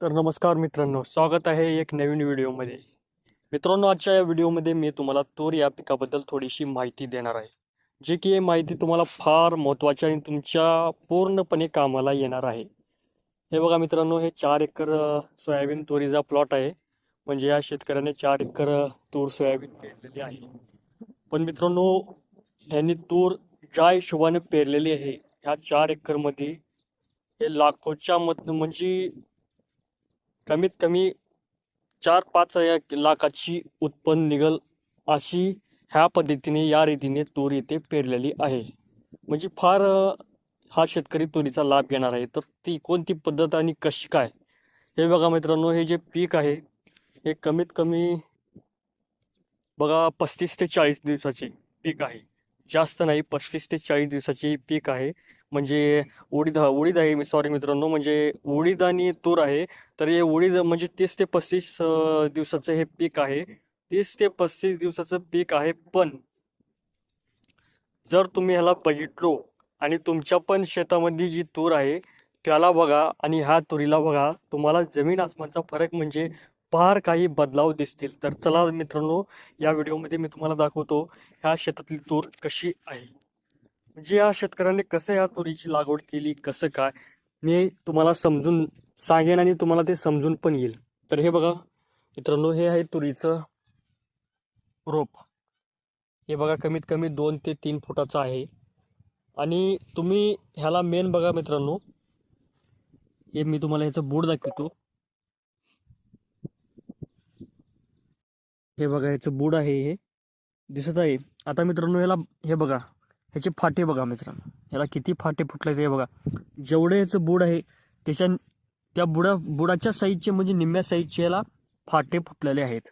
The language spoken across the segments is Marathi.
तर नमस्कार मित्रांनो स्वागत आहे एक नवीन व्हिडिओमध्ये. मित्रांनो आजच्या या व्हिडिओमध्ये मी तुम्हाला तूर या पिकाबद्दल थोडीशी माहिती देणार आहे जे की माहिती तुम्हाला फार महत्त्वाची आणि तुमच्या पूर्णपणे कामाला येणार आहे. हे बघा मित्रांनो हे चार एकर सोयाबीन तुरीचा प्लॉट आहे. म्हणजे या शेतकऱ्याने चार एकर तूर सोयाबीन पेरलेली आहे. पण मित्रांनो यांनी तूर ज्या हिशोबाने पेरलेली आहे ह्या चार एकरमध्ये हे लाखोच्या मत म्हणजे कमीत कमी चार पाच एक लाखाची उत्पन्न निघल अशी ह्या पद्धतीने या रीतीने तूर येथे पेरलेली आहे. म्हणजे फार हा शेतकरी तुरीचा लाभ घेणार आहे. तर ती कोणती पद्धत आणि कशी काय? हे बघा मित्रांनो हे जे पीक आहे हे कमीत कमी बघा पस्तीस ते चाळीस दिवसाचे पीक आहे. जास्त नाही पस्तीस ते चाळीस दिवसाचे पीक आहे. म्हणजे उडीद उडीद आहे मी सॉरी मित्रांनो म्हणजे उडीद आणि तूर आहे. तर हे उडीद म्हणजे तीस ते पस्तीस दिवसाचं हे पीक आहे. तीस ते पस्तीस दिवसाचं पीक आहे पण जर तुम्ही ह्याला बघितलो आणि तुमच्या पण शेतामध्ये जी तूर आहे त्याला बघा आणि ह्या तुरीला बघा तुम्हाला जमीन आसमानचा फरक म्हणजे फार काही बदलाव दिसतील. तर चला मित्रांनो या व्हिडिओमध्ये मी तुम्हाला दाखवतो ह्या शेतातली तूर कशी आहे. म्हणजे या शेतकऱ्याने कसं या तुरीची लागवड केली कसं काय मी तुम्हाला समजून सांगेन आणि तुम्हाला ते समजून पण येईल. तर हे बघा मित्रांनो हे आहे तुरीचं रोप. हे बघा कमीत कमी दोन ते तीन फुटाचं आहे. आणि तुम्ही ह्याला मेन बघा मित्रांनो. हे मी तुम्हाला ह्याचं बोर्ड दाखवतो. हे बघा ह्याचं बूड आहे हे. दिसत आहे. आता मित्रांनो ह्याला हे बघा ह्याचे फाटे बघा मित्रांनो. ह्याला किती फाटे फुटले ते बघा. जेवढे ह्याचं बूड आहे त्याच्या त्या बुडा बुडाच्या साईजचे म्हणजे निम्म्या साईजचे याला फाटे फुटलेले आहेत.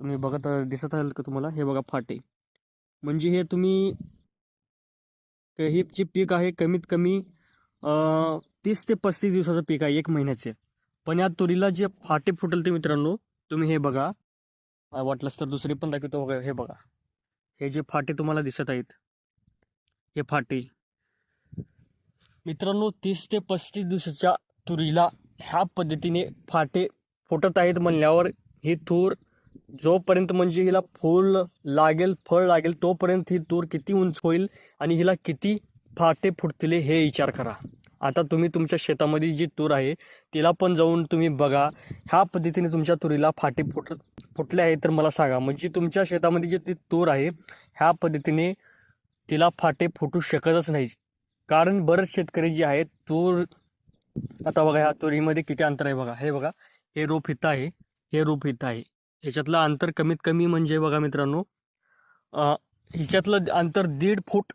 तुम्ही बघत दिसत आहे का तुम्हाला? हे बघा फाटे. म्हणजे हे तुम्ही हे जे पीक आहे कमीत कमी तीस ते पस्तीस दिवसाचं पीक आहे एक महिन्याचे. पण या तुरीला जे फाटे फुटलते मित्रांनो तुम्ही हे बघा. वाटलंच तर दुसरी पण दाखवतो बघा हे बघा. हे जे फाटे तुम्हाला दिसत आहेत हे फाटे. मित्रांनो तीस ते पस्तीस दिवसाच्या तुरीला ह्या पद्धतीने फाटे फुटत आहेत म्हणल्यावर ही तूर जोपर्यंत म्हणजे हिला फूल लागेल फळ लागेल तोपर्यंत ही तूर किती उंच होईल आणि हिला किती फाटे फुटतील हे विचार करा. आता तुम्ही तुमच्या शेतामध्ये जी तूर आहे तिला पण जाऊन तुम्ही बघा. ह्या पद्धतीने तुमच्या तुरीला फाटे फुट फुटले आहे तर मला सांगा. म्हणजे तुमच्या शेतामध्ये जी ती तूर आहे ह्या पद्धतीने तिला फाटे फुटू शकतच नाही कारण बरेच शेतकरी जे आहेत तूर आता बघा ह्या तुरीमध्ये किती अंतर आहे बघा. हे बघा हे रोप इथं आहे हे रोप इथं आहे. ह्याच्यातलं अंतर कमीत कमी म्हणजे बघा मित्रांनो ह्याच्यातलं अंतर दीड फूट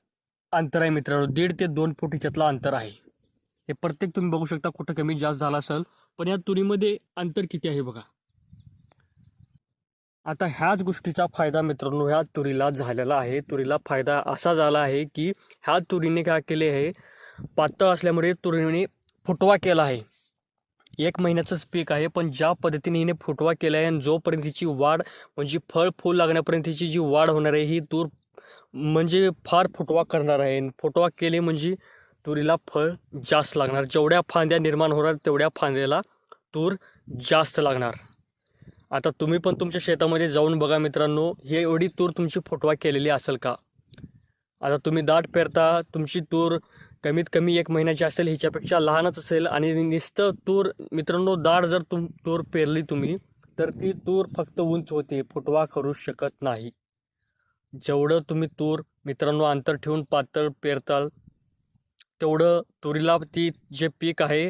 अंतर आहे मित्रांनो. दीड ते दोन फूट ह्याच्यातलं अंतर आहे. हे प्रत्येक तुम्ही बघू शकता कुठं कमी जास्त झाला असेल. पण या तुरीमध्ये अंतर किती आहे बघा. आता ह्याच गोष्टीचा फायदा मित्रांनो ह्या तुरीला झालेला आहे. तुरीला फायदा असा झाला आहे की ह्या तुरीने काय केले आहे पातळ असल्यामुळे तुरीने फुटवा केला आहे. एक महिन्याचंच पीक आहे पण ज्या पद्धतीने हिने फुटवा केला आहे आणि जोपर्यंत हिची वाढ म्हणजे फळ फूल लागण्यापर्यंत हिची जी वाढ होणार आहे ही तूर म्हणजे फार फुटवा करणार आहे. आणि फुटवा केले म्हणजे तुरीला फळ जास्त लागणार. जेवढ्या फांद्या निर्माण होणार तेवढ्या फांद्याला तूर जास्त लागणार. आता तुम्ही पण तुमच्या शेतामध्ये जाऊन बघा मित्रांनो हे एवढी तूर तुमची फुटवा केलेली असेल का? आता तुम्ही दाट पेरता तुमची तूर कमीत कमी एक महिन्याची असेल ह्याच्यापेक्षा लहानच असेल आणि नुसतं तूर मित्रांनो दाट जर तुम तूर पेरली तुम्ही तर ती तूर फक्त उंच होते फुटवा करू शकत नाही. जेवढं तुम्ही तूर मित्रांनो अंतर ठेवून पातळ पेरताल तेवढं तुरीला ती जे पीक आहे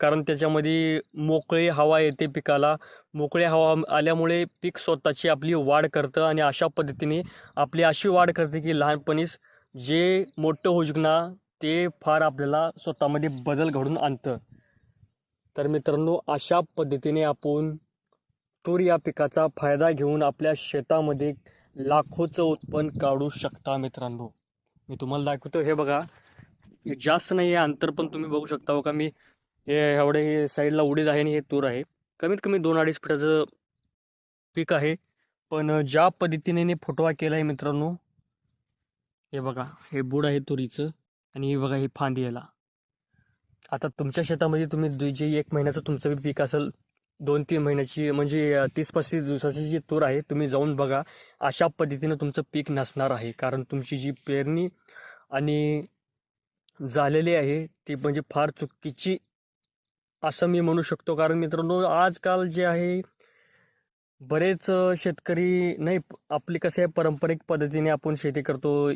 कारण त्याच्यामध्ये मोकळी हवा येते पिकाला. मोकळी हवा आल्यामुळे पीक स्वतःची आपली वाढ करतं आणि अशा पद्धतीने आपली अशी वाढ करते की लहानपणीच जे मोठं होऊ ते फार आपल्याला स्वतःमध्ये बदल घडून आणतं. तर मित्रांनो अशा पद्धतीने आपण तूर या पिकाचा फायदा घेऊन आपल्या शेतामध्ये लाखोचं उत्पन्न काढू शकता मित्रांनो. मी तुम्हाला दाखवतो हे बघा. जास्त नाही आहे अंतर पण तुम्ही बघू शकता हो का. मी हे एवढे हे साईडला उडीद आहे आणि हे तूर आहे. कमीत कमी दोन अडीच फुटाचं पीक आहे. पण ज्या पद्धतीने हिने फुटवा केला आहे मित्रांनो हे बघा हे बुड आहे तुरीचं आणि हे बघा हे फांदी याला. आता तुमच्या शेतामध्ये तुम्ही जे एक महिन्याचं तुमचं पीक असेल दोन तीन महिन्याची म्हणजे तीस पस्तीस दिवसाची जी तूर आहे तुम्ही जाऊन बघा अशा पद्धतीनं तुमचं पीक नसणार आहे. कारण तुमची जी पेरणी आणि झालेली आहे. ती म्हणजे फार चुकीची असं मी म्हणू शकतो. कारण मित्रांनो आजकाल जे आहे बरेच शेतकरी नाही आपली कसं आहे पारंपरिक पद्धतीने आपण शेती करतो.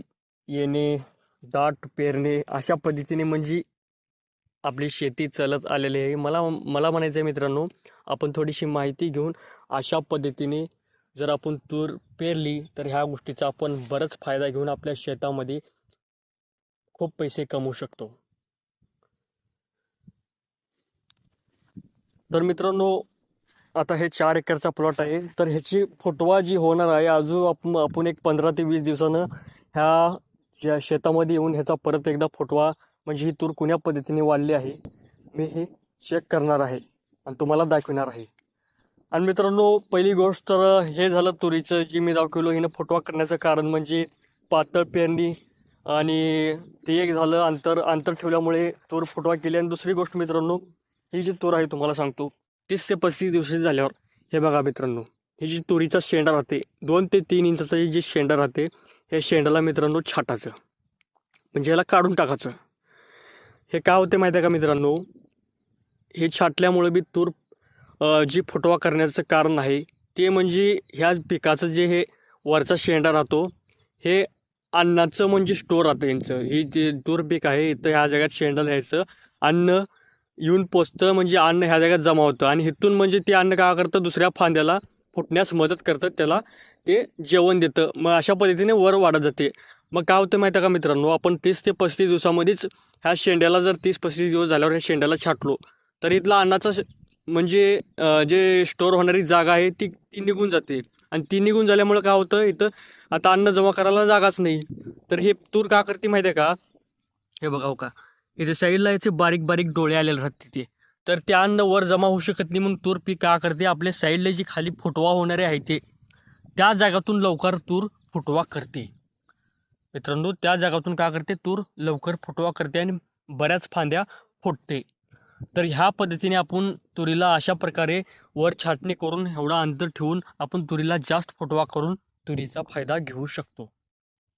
येणे दाट पेरणे अशा पद्धतीने म्हणजे आपली शेती चालत आलेली आहे. मला मला म्हणायचं आहे मित्रांनो आपण थोडीशी माहिती घेऊन अशा पद्धतीने जर आपण तूर पेरली तर ह्या गोष्टीचा आपण बराच फायदा घेऊन आपल्या शेतामध्ये खूप पैसे कमवू शकतो. तर मित्रांनो आता हे चार एकरचा प्लॉट आहे. तर ह्याची फुटवा जी होणार आहे अजून आपण आपण एक पंधरा ते वीस दिवसानं ह्या ज्या शेतामध्ये येऊन ह्याचा परत एकदा फुटवा म्हणजे ही तूर कुण्या पद्धतीने वाढली आहे मी हे चेक करणार आहे आणि तुम्हाला दाखवणार आहे. आणि मित्रांनो पहिली गोष्ट तर हे झालं तुरीचं जी मी दाखवलो हिनं फुटवा करण्याचं कारण म्हणजे पातळ पेरणी आणि ते एक झालं अंतर अंतर ठेवल्यामुळे तूर फुटवा केली. आणि दुसरी गोष्ट मित्रांनो ही जी तूर आहे तुम्हाला सांगतो तीस ते पस्तीस दिवसाची झाल्यावर हे बघा मित्रांनो ही जी तुरीचा शेंडा राहते दोन ते तीन इंचाचा जे शेंडा राहते हे शेंडाला मित्रांनो छाटायचं. म्हणजे याला काढून टाकायचं. हे काय होते माहिती आहे का मित्रांनो? हे छाटल्यामुळे बी तूर जी फुटवा करण्याचं कारण आहे ते म्हणजे ह्या पिकाचं जे हे वरचा शेंडा राहतो हे अन्नाचं म्हणजे स्टोर राहतं यांचं. हे जे तूर आहे इथं ह्या जगात शेंडा यायचं अन्न येऊन पोचतं म्हणजे अन्न ह्या जगात जमा होतं. आणि इथून म्हणजे ते अन्न काय करतं? दुसऱ्या फांद्याला फुटण्यास मदत करतं. त्याला ते जेवण देतं. मग अशा पद्धतीने वर वाढत जाते. मग काय होतं माहिती आहे का मित्रांनो? आपण तीस ते पस्तीस दिवसामध्येच ह्या शेंड्याला जर तीस पस्तीस दिवस झाल्यावर ह्या शेंड्याला छाटलो तर इथला अन्नाचा म्हणजे जे स्टोअर होणारी जागा आहे ती ती निघून जाते. आणि ती निघून झाल्यामुळे काय होतं? इथं आता अन्न जमा करायला जागाच नाही. तर हे तूर का करते माहिती आहे का? हे बघा हो का. इथे साईडला याचे बारीक बारीक डोळे आलेले राहते ते. तर ते अन्न वर जमा होऊ शकत नाही म्हणून तूर पीक का करते? आपल्या साईडला जी खाली फुटवा होणारे आहे ते. त्या जागातून लवकर तूर फुटवा करते. मित्रांनो त्या जागातून का करते? तूर लवकर फुटवा करते आणि बऱ्याच फांद्या फुटते. तर ह्या पद्धतीने आपण तुरीला अशा प्रकारे वर छाटणी करून एवढा अंतर ठेवून आपण तुरीला जास्त फुटवा करून तुरीचा फायदा घेऊ शकतो.